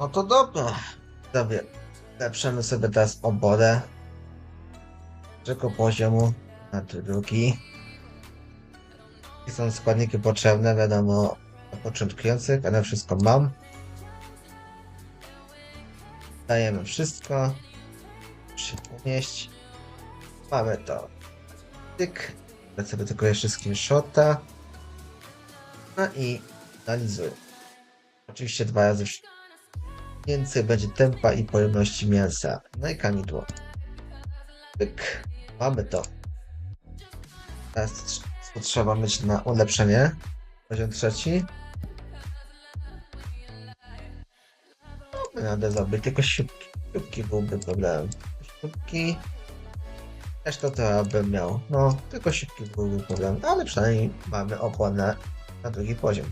No to dobra. Sobie lepszymy sobie teraz oborę. Trzeciego poziomu na drugi. I są składniki potrzebne, wiadomo, dla początkujących, ale wszystko mam. Dajemy wszystko. Umieść. Mamy to. Tyk. Lecę sobie tylko jeszcze screenshota. No i analizuję. Oczywiście dwa razy więcej będzie tempa i pojemności mięsa. No i kanidło. Pyk. Mamy to. Teraz co trzeba mieć na ulepszenie. Poziom trzeci. No, radę zrobić, tylko siupki. Siupki byłby problem. Siupki. Resztę to bym miał. No, tylko siupki byłby problem. Ale przynajmniej mamy opłat na drugi poziom.